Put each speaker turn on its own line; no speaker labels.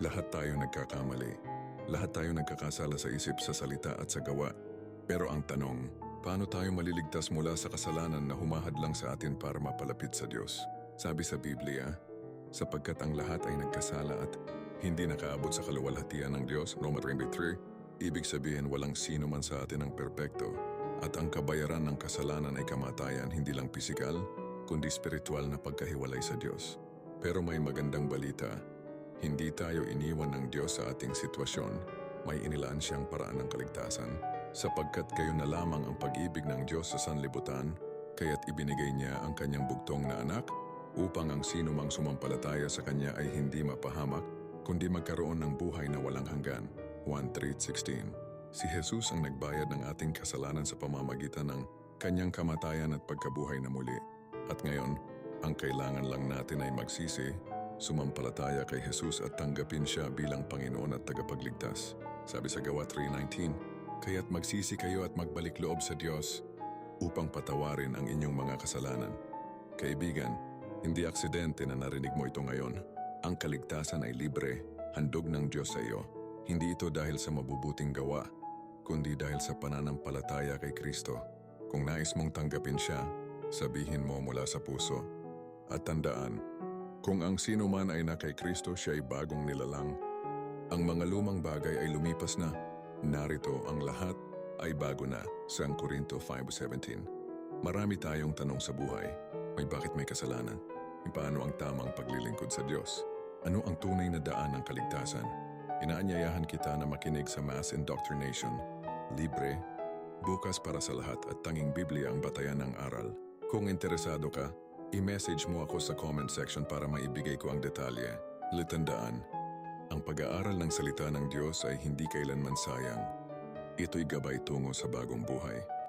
Lahat tayo nagkakamali. Lahat tayo nagkakasala sa isip, sa salita at sa gawa. Pero ang tanong, paano tayo maliligtas mula sa kasalanan na humahadlang sa atin para mapalapit sa Diyos? Sabi sa Biblia, sapagkat ang lahat ay nagkasala at hindi nakaabot sa kaluwalhatian ng Diyos, Roma 23, ibig sabihin walang sino man sa atin ang perpekto at ang kabayaran ng kasalanan ay kamatayan hindi lang pisikal, kundi spiritual na pagkahiwalay sa Diyos. Pero may magandang balita, hindi tayo iniwan ng Diyos sa ating sitwasyon, may inilaan siyang paraan ng kaligtasan, sapagkat kayo na lamang ang pag-ibig ng Diyos sa sanlibutan, kaya't ibinigay niya ang kanyang bugtong na anak, upang ang sino mang sumampalataya sa kanya ay hindi mapahamak, kundi magkaroon ng buhay na walang hanggan. 1.3.16 Si Jesus ang nagbayad ng ating kasalanan sa pamamagitan ng kanyang kamatayan at pagkabuhay na muli. At ngayon, ang kailangan lang natin ay magsisi, sumampalataya kay Jesus at tanggapin siya bilang Panginoon at tagapagligtas. Sabi sa Gawa 3.19, Kaya't magsisi kayo at magbalik loob sa Diyos upang patawarin ang inyong mga kasalanan. Kaibigan, hindi aksidente na narinig mo ito ngayon. Ang kaligtasan ay libre, handog ng Diyos sa iyo. Hindi ito dahil sa mabubuting gawa, kundi dahil sa pananampalataya kay Kristo. Kung nais mong tanggapin siya, sabihin mo mula sa puso. At tandaan, kung ang sino man ay na kay Kristo siya ay bagong nilalang. Ang mga lumang bagay ay lumipas na. Narito ang lahat ay bago na sa ang Korinto 5.17. Marami tayong tanong sa buhay. May bakit may kasalanan? May paano ang tamang paglilingkod sa Diyos? Ano ang tunay na daan ng kaligtasan? Inaanyayahan kita na makinig sa Mass Indoctrination. Libre, bukas para sa lahat at tanging Biblia ang batayan ng aral. Kung interesado ka, i-message mo ako sa comment section para maibigay ko ang detalye. Litandaan, ang pag-aaral ng salita ng Diyos ay hindi kailanman sayang. Ito'y gabay tungo sa bagong buhay.